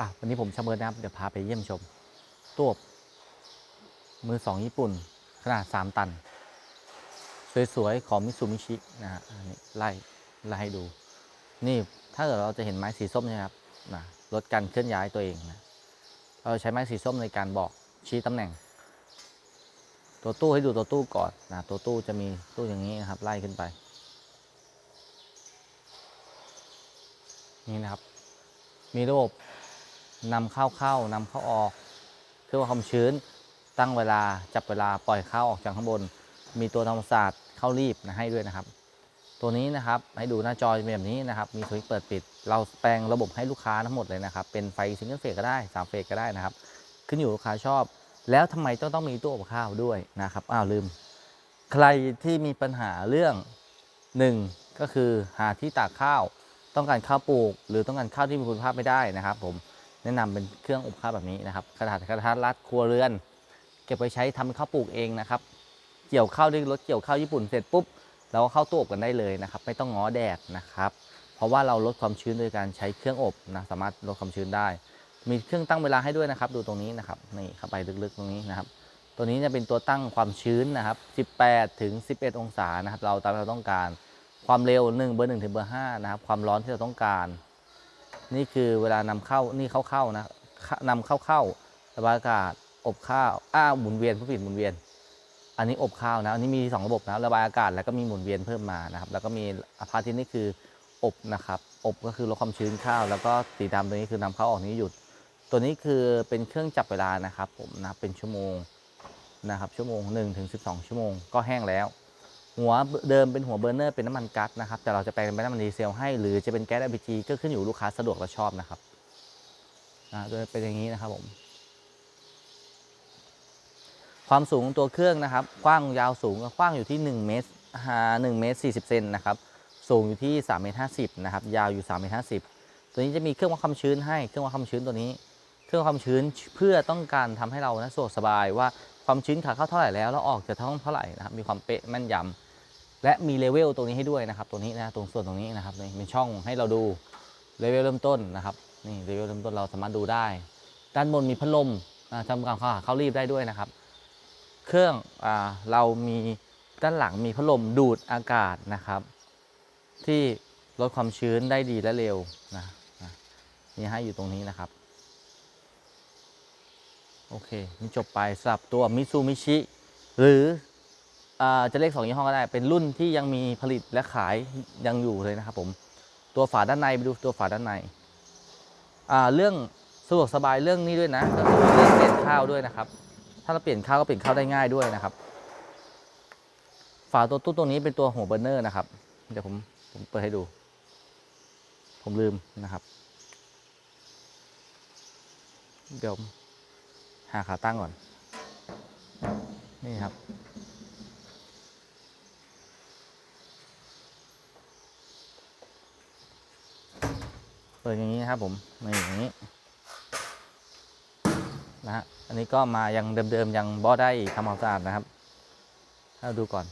อะวันนี้ผมชาเมิร์นะครับ เดี๋ยวพาไปเยี่ยมชมตู้มือสองญี่ปุ่น ขนาด 3 ตัน สวย ๆ ของมิซูมิชินะฮะอันนี้ไล่ไล่ให้ดู นี่ถ้าเกิดเราจะเห็นไม้สีส้มใช่ครับนะลดการเคลื่อนย้ายตัวเองนะเราใช้ไม้สีส้มในการบอกชี้ตำแหน่ง ตัวตู้ให้ดูตัวตู้ก่อนนะตัวตู้จะมีตู้อย่างนี้นะครับ ไล่ขึ้นไป นี่นะครับ มีระบบ นำเข้าเข้านำเข้าออกเครื่อวัดความชื้นตั้งเวลาจับเวลาปล่อยเข้าออกจากข้างบน มีตัวทำความสะอาดเข้ารีบนะให้ด้วยนะครับ ตัวนี้นะครับให้ดูหน้าจอเป็นแบบนี้นะครับ มีสวิตช์เปิดปิด เราแปลงระบบให้ลูกค้าทั้งหมดเลยนะครับ เป็นไฟซิงเกิลเฟสก็ได้3เฟสก็ได้นะครับ ขึ้นอยู่ลูกค้าชอบ แล้วทำไมต้องต้องมีตู้อบข้าวด้วยนะครับอ้าวลืม ใครที่มีปัญหาเรื่องหนึ่งก็คือหาที่ตากข้าว ต้องการข้าวปลูก หรือต้องการข้าวที่มีคุณภาพไม่ได้นะครับ ผม แนะนำเป็นเครื่องอบข้าวแบบนี้นะครับกระดาษกระทะรัดครัวเรือน เก็บไว้ใช้ทำข้าวปลูกเองนะครับ เกี่ยวข้าวด้วยรถเกี่ยวข้าวญี่ปุ่นเสร็จปุ๊บเราก็เข้าตู้อบกันได้เลยนะครับ ไม่ต้องง้อแดดนะครับ เพราะว่าเราลดความชื้นโดยการใช้เครื่องอบนะสามารถลดความชื้นได้ มีเครื่องตั้งเวลาให้ด้วยนะครับ ดูตรงนี้นะครับนี่เข้าไปลึกๆตรงนี้นะครับ ตัวนี้จะเป็นตัวตั้งความชื้นนะครับ 18 ถึง 11 องศานะครับ เราตามเราต้องการความเร็ว 1 เบอร์1ถึงเบอร์5นะครับความร้อนที่เราต้องการ นี่คือเวลานำเข้านี่เข้าเข้านะนำเข้าเข้าระบายอากาศอบข้าวอ้าหมุนเวียนผู้ผิดหมุนเวียน อันนี้อบข้าวนะอันนี้มี 2 ระบบนะระบายอากาศแล้วก็มีหมุนเวียนเพิ่มมานะครับ แล้วก็มีอพาร์ทที่นี่คืออบนะครับ อบก็คือลดความชื้นข้าว แล้วก็สีดำตัวนี้คือนำเข้าออกนี้หยุด ตัวนี้คือเป็นเครื่องจับเวลานะครับ ผมนะเป็นชั่วโมงนะครับชั่วโมง1ถึง12 ชั่วโมง ก็แห้งแล้ว หัวเดิมเป็นหัวเบอร์เนอร์เป็นน้ำมันก๊าซนะครับ แต่เราจะแปลงเป็นน้ำมันดีเซลให้ หรือจะเป็นแก๊ส LPG ก็ขึ้นอยู่ลูกค้าสะดวกและชอบนะครับนะโดยเป็นอย่างนี้นะครับผม ความสูงของตัวเครื่องนะครับ กว้างยาวสูงกว้างอยู่ที่1เมตรหา1เมตร40เซนนะครับ สูงอยู่ที่3เมตร50นะครับ ยาวอยู่3เมตร50ตัวนี้จะมีเครื่องวัดความชื้นให้ เครื่องวัดความชื้นตัวนี้ เครื่องวัดความชื้นเพื่อต้องการทำให้เรานะสะดวกสบายว่าความชื้นขาเข้าเท่าไหร่แล้วแล้วออกจะต้องเท่าไหร่นะครับ มีความเป๊ะแม่นยำ และมีเลเวลตรงนี้ให้ด้วยนะครับ ตัวนี้นะตรงส่วนตรงนี้นะครับนี่เป็นช่องให้เราดูเลเวลเริ่มต้นนะครับนี่เลเวลเริ่มต้นเราสามารถดูได้ ด้านบนมีพัดลมทำการเข้าหาเข้ารีบได้ด้วยนะครับ เครื่องอเรามีด้านหลังมีพัดลมดูดอากาศนะครับ ที่ลดความชื้นได้ดีและเร็วนะนี่ให้อยู่ตรงนี้นะครับ โอเคนี่จบไปสำหรับตัวมิซูมิชิหรือ จะเรียกสองยี่ห้อก็ได้ เป็นรุ่นที่ยังมีผลิตและขายยังอยู่เลยนะครับผมตัวฝาด้านในไปดูตัวฝาด้านในเรื่องสะดวกสบายเรื่องนี้ด้วยนะก็คือเรื่องเปลี่ยนข้าวด้วยนะครับ ถ้าเราเปลี่ยนข้าวก็เปลี่ยนข้าวได้ง่ายด้วยนะครับ ฝาตัวตู้ตัวนี้เป็นตัวหัวเบอร์เนอร์นะครับ เดี๋ยวผมผมเปิดให้ดู ผมลืมนะครับ เดี๋ยวหาขาตั้งก่อน นี่ครับ ปิดอย่างนี้นะครับผมนี่อย่างนี้นะฮะอันนี้ก็มายังเดิมๆยังบอได้ทำความสะอาดนะครับให้เราดูก่อน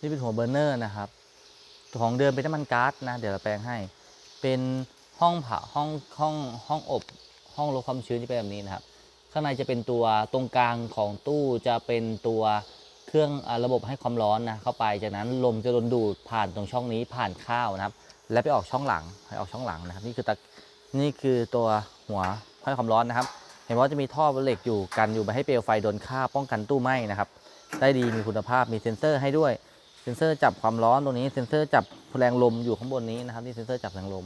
นี่เป็นหัวเบอร์เนอร์นะครับ ของเดิมเป็นน้ำมันก๊าซนะ เดี๋ยวเราแปลงให้ เป็นห้องผ่าห้องห้องห้องอบ ห้องลดความชื้นที่เป็นแบบนี้นะครับ ข้างในจะเป็นตัวตรงกลางของตู้จะเป็นตัวเครื่องอระบบให้ความร้อนนะเข้าไปจากนั้นลมจะโดนดูดผ่านตรงช่องนี้ผ่านข้าวนะครับ และไปออกช่องหลังให้ออกช่องหลังนะครับ นี่คือตะนี่คือตัวหัวให้ความร้อนนะครับ เห็นว่าจะมีท่อเหล็กอยู่กันอยู่ไม่ให้เปลวไฟโดนข้าวป้องกันตู้ไหม้นะครับ ได้ดีมีคุณภาพมีเซ็นเซอร์ให้ด้วยเซ็นเซอร์จับความร้อนตรงนี้เซ็นเซอร์จับแรงลมอยู่ข้างบนนี้นะครับนี่เซ็นเซอร์จับแรงลม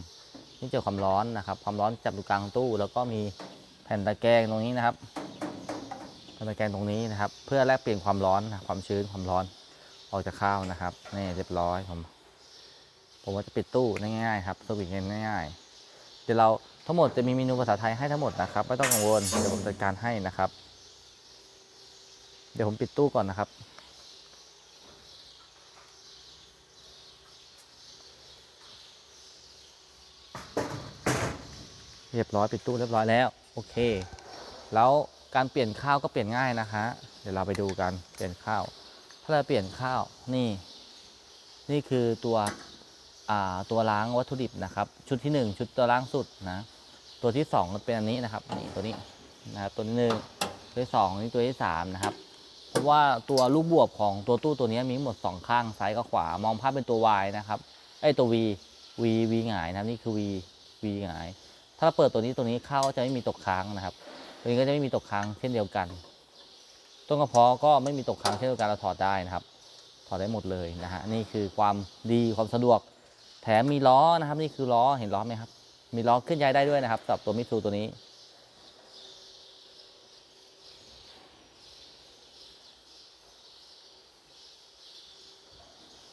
นี่เจอความร้อนนะครับ ความร้อนจับอยู่กลางตู้ แล้วก็มีแผ่นตะแกรงตรงนี้นะครับแผ่นตะแกรงตรงนี้นะครับ เพื่อแลกเปลี่ยนความร้อนนะความชื้นความร้อนออกจากข้าวนะครับนี่เรียบร้อยผมผมว่าจะปิดตู้ง่ายๆครับสวิตช์ง่ายๆเดี๋ยวเราทั้งหมดจะมีเมนูภาษาไทยให้ทั้งหมดนะครับไม่ต้องกังวลเดี๋ยวผมจัดการให้นะครับ เดี๋ยวผมปิดตู้ก่อนนะครับ เรียบร้อยปิดตู้เรียบร้อยแล้วโอเค แล้วการเปลี่ยนข้าวก็เปลี่ยนง่ายนะคะเดี๋ยวเราไปดูกันเปลี่ยนข้าว ถ้าเราเปลี่ยนข้าวนี่ นี่คือตัวตัวล้างวัตถุดิบนะครับ ชุดที่หนึ่งชุดตัวล้างสุดนะตัวที่สองเป็นอันนี้นะครับนี่ตัวนี้นะครับตัวที่หนึ่งตัวที่สองนี่ตัวที่สามนะครับเพราะว่าตัวลูกบวบของตัวตู้ตัวนี้มีหมดสองข้างซ้ายกับขวามองภาพเป็นตัว Y นะครับไอ้ตัว V V V หงายนะนี่คือ V V หงาย ถ้าเราเปิดตัวนี้ตัวนี้ข้าวก็จะไม่มีตกค้างนะครับ ตัวนี้ก็จะไม่มีตกค้างเช่นเดียวกัน ต้นกระเพาะก็ไม่มีตกค้างเช่นเดียวกันเราถอดได้นะครับ ถอดได้หมดเลยนะฮะนี่คือความดีความสะดวก แถมมีล้อนะครับ นี่คือล้อเห็นล้อไหมครับ มีล้อเคลื่อนย้ายได้ด้วยนะครับสำหรับตัวมิสซูตัวนี้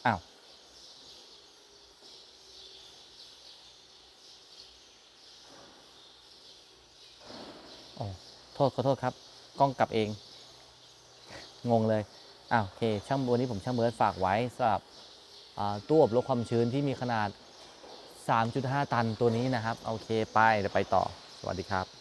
อ้าว โอ้ โทษขอโทษครับ กล้องกลับเอง งงเลยอ้าวโอเค ช่างวันนี้ผมช่างเบิร์ดฝากไว้สำหรับตู้อบลดความชื้นที่มีขนาด 3.5 ตันตัวนี้นะครับ โอเค ไปเดี๋ยวไปต่อ สวัสดีครับ